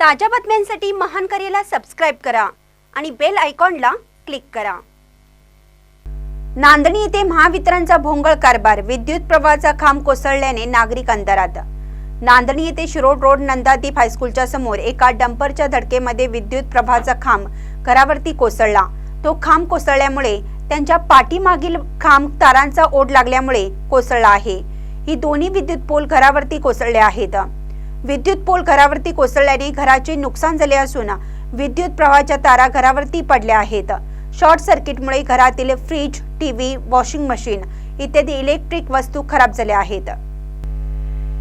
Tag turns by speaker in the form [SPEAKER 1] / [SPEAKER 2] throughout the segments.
[SPEAKER 1] ताज्या बातम्यांसाठी महान करेला सबस्क्राईब करा आणि बेल आयकॉनला क्लिक करा. नांदणी येथे महावितरणचा भोंगळ कारभार. विद्युत प्रवाहाचा खांब कोसळल्याने नागरिक अंधारात. नांदणी येथे शिरोड रोड नंदादीप हायस्कूलच्या समोर एका डंपरच्या धडकेमध्ये विद्युत प्रवाहाचा खांब घरावरती कोसळला. तो खांब कोसळल्यामुळे त्यांच्या पाठीमागील खांब तारांचा ओढ लागल्यामुळे कोसळला आहे. ही दोन्ही विद्युत पोल घरावरती कोसळले आहेत. विद्युत पोल घरावरती कोसळल्याने घराचे नुकसान झाले असून विद्युत प्रवाहाच्या तारा घरावरती पडल्या आहेत. शॉर्ट सर्किटमुळे घरातील फ्रीज टीव्ही वॉशिंग मशीन इत्यादी इलेक्ट्रिक वस्तू खराब झाल्या आहेत.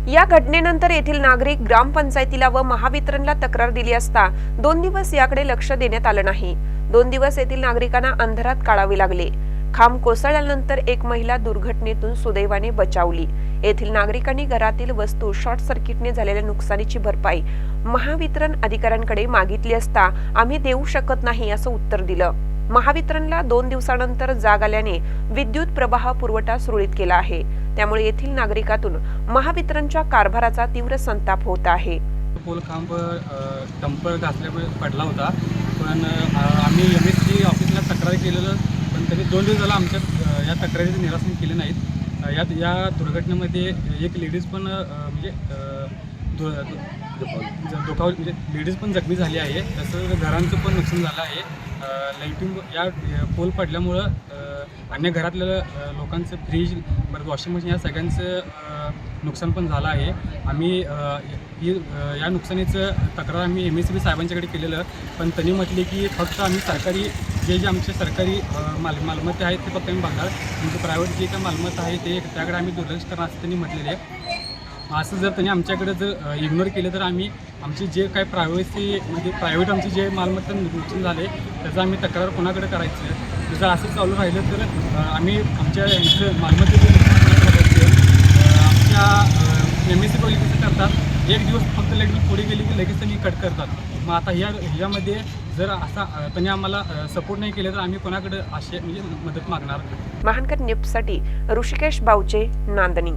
[SPEAKER 2] या घटनेनंतर येथील नागरिक ग्रामपंचायतीला व महावितरणला तक्रार दिली असता दोन दिवस याकडे लक्ष देण्यात आलं नाही. दोन दिवस येथील नागरिकांना अंधारात काढावे लागले. खांब कोसळल्यानंतर एक महिला दुर्घटनेतून सुदैवाने बचावली. येथील नागरिकांनी घरातील वस्तू शॉर्ट सर्किटने झालेल्या नुकसानीची भरपाई महावितरण अधिकाऱ्यांकडे मागितली असता आम्ही देऊ शकत नाही असं उत्तर दिलं. महावितरणला दोन दिवसानंतर जाग आल्याने विद्युत प्रवाह पुरवठा सुरळीत केला आहे. त्यामुळे येथील नागरिकातून महावितरणच्या कारभाराचा तीव्र संताप होत आहे.
[SPEAKER 3] पोल खांब डंपर घासल्यामुळे पडला होता. पण आम्ही एम एस सी ऑफिसला तक्रार केलेलं पण तरी दोन दिवस झाला आमच्या या तक्रारीचं निरासन केले नाहीत. यात या दुर्घटनेमध्ये एक लेडीज पण म्हणजे दु- दुखाव म्हणजे लेडीज पण जखमी झाली आहे. तसंच घरांचं पण नुकसान झालं आहे. लाईटिंग या पोल पडल्यामुळं अन्य घरातल्या लोकांचं फ्रीज परत वॉशिंग मशीन या सगळ्यांचं नुकसान पण झालं आहे. आम्ही ही या नुकसानीचं तक्रार आम्ही एम एस बी साहेबांच्याकडे केलेलं पण त्यांनी म्हटले की फक्त आम्ही सरकारी जे जे आमचे सरकारी माल मालमत्ता आहेत ते फक्त आम्ही बघणार म्हणजे प्रायव्हेट जे काय मालमत्ता आहे ते त्याकडे आम्ही दुर्लक्ष करणार असं त्यांनी म्हटलेले आहे. असं जर त्यांनी आमच्याकडे जर इग्नोर केलं तर आम्ही आमची जे काय प्रायव्हसी म्हणजे प्रायव्हेट आमची जे मालमत्ता नुकसान झाले त्याचं आम्ही तक्रार कोणाकडे करायचं? जर असं चालू राहिलं तर आम्ही आमच्या यांचं मालमत्तेचं आमच्या एम एस सी कॉलेज कसं करतात. एक दिवस फक्त लगेच पुढे गेली की लगेच त्यांनी कट करतात. मग आता ह्या ह्यामध्ये जर असा त्यांनी आम्हाला सपोर्ट नाही केले तर आम्ही कोणाकडे असे म्हणजे मदत मागणार?
[SPEAKER 2] महानकर न्यूजसाठी ऋषिकेश बावचे नांदणी